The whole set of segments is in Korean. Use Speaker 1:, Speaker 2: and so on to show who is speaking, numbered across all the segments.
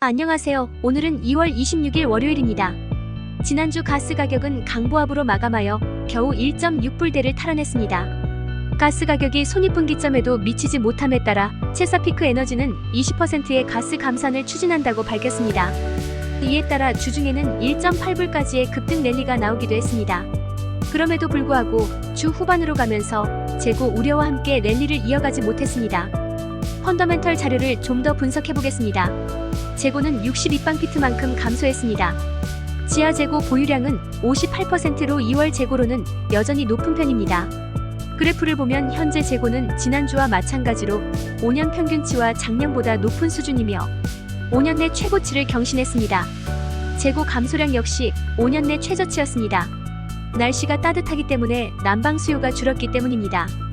Speaker 1: 안녕하세요. 오늘은 2월 26일 월요일입니다. 지난주 가스 가격은 강보합으로 마감하여 겨우 1.6불대를 탈환했습니다. 가스 가격이 손익분기점에도 미치지 못함에 따라 체사피크 에너지는 20%의 가스 감산을 추진한다고 밝혔습니다. 이에 따라 주중에는 1.8불까지의 급등 랠리가 나오기도 했습니다. 그럼에도 불구하고 주 후반으로 가면서 재고 우려와 함께 랠리를 이어가지 못했습니다. 펀더멘털 자료를 좀 더 분석해 보겠습니다. 재고는 62방피트만큼 감소했습니다. 지하 재고 보유량은 58%로 2월 재고로는 여전히 높은 편입니다. 그래프를 보면 현재 재고는 지난주와 마찬가지로 5년 평균치와 작년보다 높은 수준이며 5년 내 최고치를 경신했습니다. 재고 감소량 역시 5년 내 최저치였습니다. 날씨가 따뜻하기 때문에 난방 수요가 줄었기 때문입니다.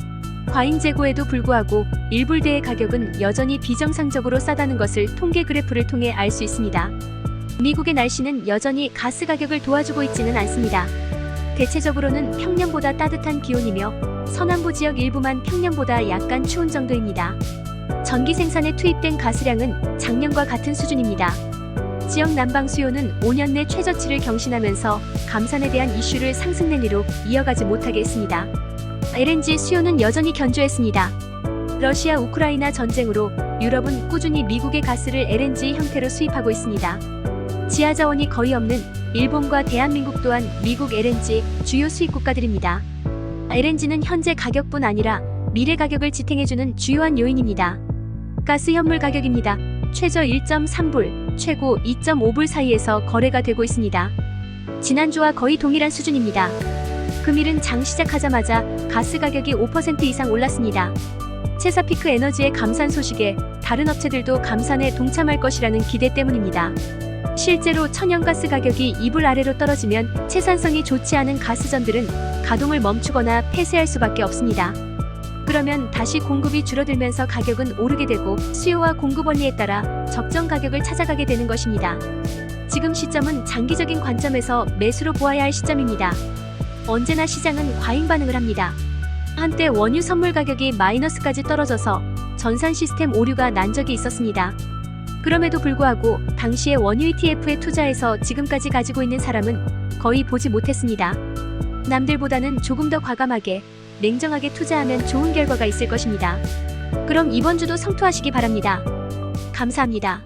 Speaker 1: 과잉 재고에도 불구하고 일불대의 가격은 여전히 비정상적으로 싸다는 것을 통계 그래프를 통해 알 수 있습니다. 미국의 날씨는 여전히 가스 가격을 도와주고 있지는 않습니다. 대체적으로는 평년보다 따뜻한 기온이며 서남부 지역 일부만 평년보다 약간 추운 정도입니다. 전기 생산에 투입된 가스량은 작년과 같은 수준입니다. 지역 난방 수요는 5년 내 최저치를 경신하면서 감산에 대한 이슈를 상승 랠리로 이어가지 못하게 했습니다. LNG 수요는 여전히 견조했습니다. 러시아 우크라이나 전쟁으로 유럽은 꾸준히 미국의 가스를 LNG 형태로 수입하고 있습니다. 지하 자원이 거의 없는 일본과 대한민국 또한 미국 LNG 주요 수입 국가들입니다. LNG는 현재 가격뿐 아니라 미래 가격을 지탱해주는 주요한 요인입니다. 가스 현물 가격입니다. 최저 1.3불, 최고 2.5불 사이에서 거래가 되고 있습니다. 지난주와 거의 동일한 수준입니다. 금일은 장 시작하자마자 가스 가격이 5% 이상 올랐습니다. 체사피크 에너지의 감산 소식에 다른 업체들도 감산에 동참할 것이라는 기대 때문입니다. 실제로 천연가스 가격이 2불 아래로 떨어지면 채산성이 좋지 않은 가스전들은 가동을 멈추거나 폐쇄할 수밖에 없습니다. 그러면 다시 공급이 줄어들면서 가격은 오르게 되고 수요와 공급 원리에 따라 적정 가격을 찾아가게 되는 것입니다. 지금 시점은 장기적인 관점에서 매수로 보아야 할 시점입니다. 언제나 시장은 과잉 반응을 합니다. 한때 원유 선물 가격이 마이너스까지 떨어져서 전산 시스템 오류가 난 적이 있었습니다. 그럼에도 불구하고 당시에 원유 ETF에 투자해서 지금까지 가지고 있는 사람은 거의 보지 못했습니다. 남들보다는 조금 더 과감하게 냉정하게 투자하면 좋은 결과가 있을 것입니다. 그럼 이번 주도 성투하시기 바랍니다. 감사합니다.